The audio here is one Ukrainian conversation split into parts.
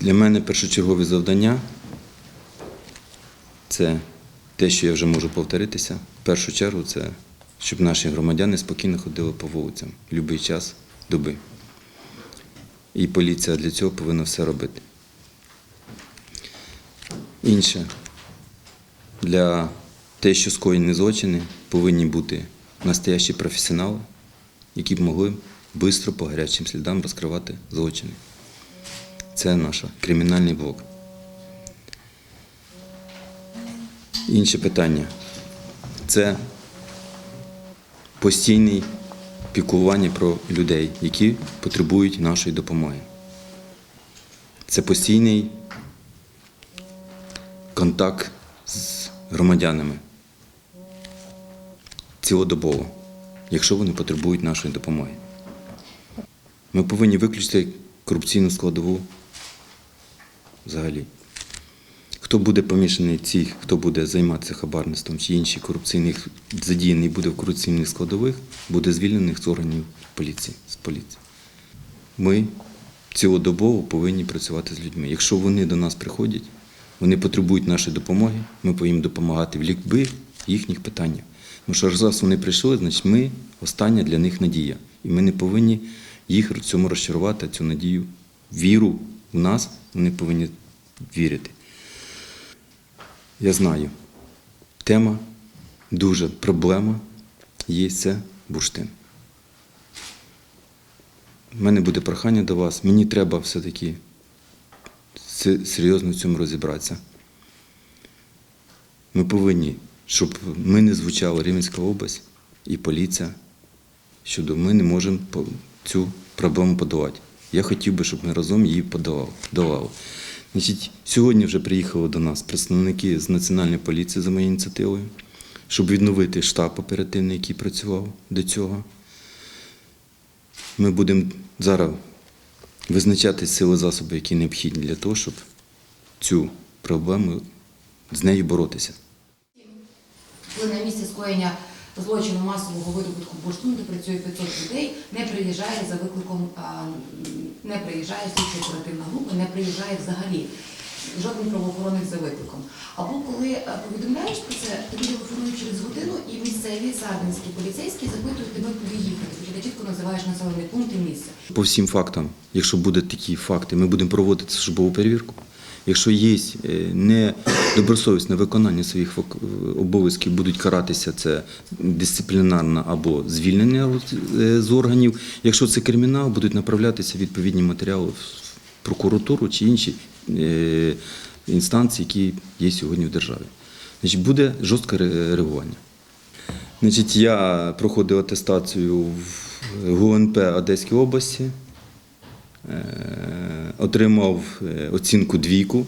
Для мене першочергове завдання це те, що я вже можу повторитися. В першу чергу це щоб наші громадяни спокійно ходили по вулицям в будь-який час доби. І поліція для цього повинна все робити. Інше. Для те, що скоєні злочини, повинні бути настоящі професіонали, які б могли швидко по гарячим слідам розкривати злочини. Це наш кримінальний блок. Інше питання це постійне піклування про людей, які потребують нашої допомоги. Це постійний контакт з громадянами цілодобово, якщо вони потребують нашої допомоги. Ми повинні виключити корупційну складову взагалі. Хто буде помішаний цих, хто буде займатися хабарництвом чи інші корупційних задіяний буде в корупційних складових, буде звільнений з органів поліції. З поліції. Ми цілодобово повинні працювати з людьми. Якщо вони до нас приходять, вони потребують нашої допомоги, ми повинні допомагати в лікби їхніх питаннях. Тому що раз вони прийшли, значить ми остання для них надія. І ми не повинні їх цьому розчарувати, цю надію, віру в нас, вони повинні вірити. Я знаю, тема дуже проблема є це бурштин. У мене буде прохання до вас. Мені треба все-таки серйозно в цьому розібратися. Ми повинні, щоб ми не звучали Рівненська область і поліція, щодо ми не можемо цю проблему подолати. Я хотів би, щоб ми разом її подолали. долали. Значить, сьогодні вже приїхали до нас представники з Національної поліції за моєю ініціативою, щоб відновити штаб оперативний, який працював до цього. Ми будемо зараз визначати сили засоби, які необхідні для того, щоб цю проблему з нею боротися. Коли на місці скоєння злочину масового видобутку бурштину, де працює 500 людей, не приїжджає за викликом, не приїжджає слідчо оперативна група, не приїжджає взагалі жоден правоохоронник за викликом. Або коли е, повідомляєш про це, тобі телефонують через годину і місцеві сардинські поліцейські запитують тебе, куди їхати. Хоча ти чітко називаєш населений пункт і місце. По всім фактам, якщо будуть такі факти, ми будемо проводити службову перевірку. Якщо є е, недобросовісне виконання своїх обов'язків, будуть каратися це дисциплінарно або звільнення е, з органів. Якщо це кримінал, будуть направлятися відповідні матеріали в прокуратуру чи інші е, інстанції, які є сьогодні в державі. Значить, буде жорстке ре- реагування. Значить, я проходив атестацію в ГУНП Одеській області, отримав е, оцінку двійку,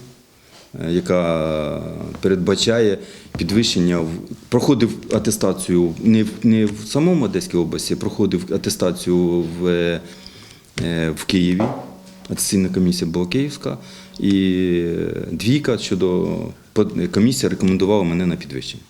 е, яка передбачає підвищення. Проходив атестацію не в, не в самому Одеській області, проходив атестацію в, е, в Києві. Атестаційна комісія була київська, і двійка щодо комісія рекомендувала мене на підвищення.